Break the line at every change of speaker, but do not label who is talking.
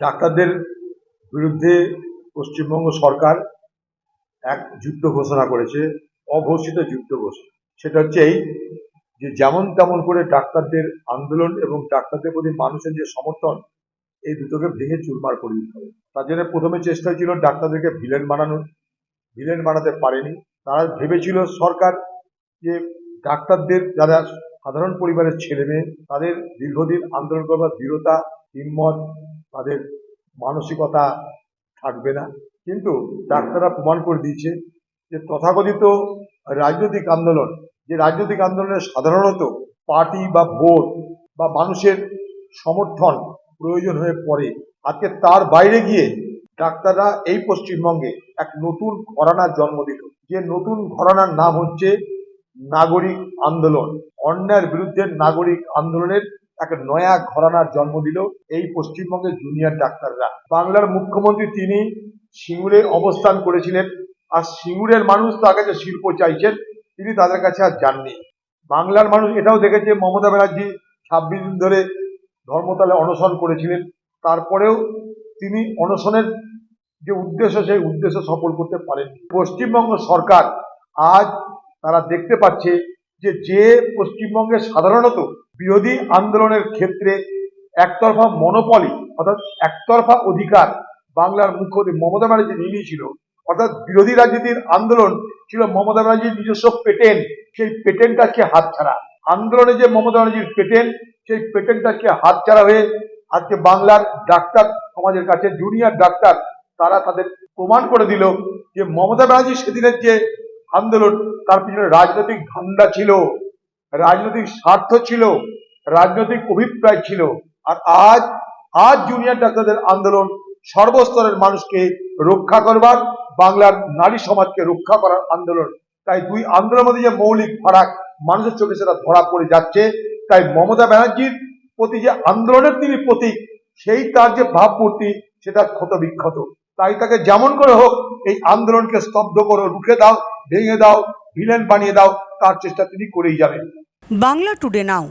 ডাক্তারদের বিরুদ্ধে পশ্চিমবঙ্গ সরকার এক যুদ্ধ ঘোষণা করেছে, অঘোষিত যুদ্ধ ঘোষণা। সেটা হচ্ছে এই যে যেমন তেমন করে ডাক্তারদের আন্দোলন এবং ডাক্তারদের প্রতি মানুষের যে সমর্থন, এই দুটোকে ভেঙে চুরমার করে দিতে হবে। তার জন্য প্রথমে চেষ্টা ছিল ডাক্তারদেরকে ভিলেন বানানোর ভিলেন বানাতে পারেনি। তারা ভেবেছিল সরকার যে ডাক্তারদের যারা সাধারণ পরিবারের ছেলে মেয়ে তাদের দীর্ঘদিন আন্দোলন করবার দৃঢ়তা, হিম্মত তাদের মানসিকতা থাকবে না। কিন্তু ডাক্তাররা প্রমাণ করে দিয়েছে যে তথাকথিত রাজনৈতিক আন্দোলন, যে রাজনৈতিক আন্দোলনে সাধারণত পার্টি বা ভোট বা মানুষের সমর্থন প্রয়োজন হয়ে পড়ে, আজকে তার বাইরে গিয়ে ডাক্তাররা এই পশ্চিমবঙ্গে এক নতুন ঘরানার জন্ম দিল। যে নতুন ঘরানার নাম হচ্ছে নাগরিক আন্দোলন। অন্যায়ের বিরুদ্ধে নাগরিক আন্দোলনের এক নয়া ঘরানার জন্ম দিল এই পশ্চিমবঙ্গের জুনিয়র ডাক্তাররা। বাংলার মুখ্যমন্ত্রী তিনি সিঙ্গুরে অবস্থান করেছিলেন আর সিঙ্গুরের মানুষ তার কাছে শিল্প চাইছেন, তিনি তাদের কাছে আর যাননি। বাংলার মানুষ এটাও দেখেছে, মমতা ব্যানার্জি ছাব্বিশ দিন ধরে ধর্মতলে অনশন করেছিলেন। তারপরেও তিনি অনশনের যে উদ্দেশ্য, সেই উদ্দেশ্য সফল করতে পারেন পশ্চিমবঙ্গ সরকার আজ তারা দেখতে পাচ্ছে যে যে পশ্চিমবঙ্গে সাধারণত বিরোধী আন্দোলনের ক্ষেত্রে একতরফা মনোপলি অর্থাৎ একতরফা অধিকার বাংলার মুখ্যমন্ত্রী মমতা ব্যানার্জি নিয়েছিল অর্থাৎ বিরোধী রাজনীতির আন্দোলন ছিল মমতা ব্যানার্জির নিজস্ব পেটেন্ট, সেই পেটেন্ট আজকে হাতছাড়া? আন্দোলনে যে মমতা ব্যানার্জির পেটেন্ট, সেই পেটেন্ট আজকে হাতছাড়া হয়ে আজকে বাংলার ডাক্তার, সমাজের কাছে জুনিয়র ডাক্তার, তারা তাদের প্রমাণ করে দিল যে মমতা ব্যানার্জি সেদিনের যে আন্দোলন, তার পিছনে রাজনৈতিক ধান্দা ছিল, রাজনৈতিক স্বার্থ ছিল, রাজনৈতিক অভিপ্রায় ছিল। আর আজ আজ জুনিয়র ডাক্তারদের আন্দোলন সর্বস্তরের মানুষকে রক্ষা করবার, বাংলার নারী সমাজকে রক্ষা করার আন্দোলন। তাই দুই আন্দোলনের মধ্যে যে মৌলিক ফারাক মানুষের চোখে সেটা ধরা পড়ে যাচ্ছে, তাই মমতা ব্যানার্জির প্রতি যে আন্দোলনের তিনি প্রতীক, সেই তার যে ভাবমূর্তি, সেটা ক্ষত বিক্ষত তাই তাকে যেমন করে হোক এই আন্দোলনকে স্তব্ধ করো, রুখে দাও, ভেঙে দাও, ভিলেন বানিয়ে দাও, তার চেষ্টা তিনি করেই যাবেন।
Bangla today now.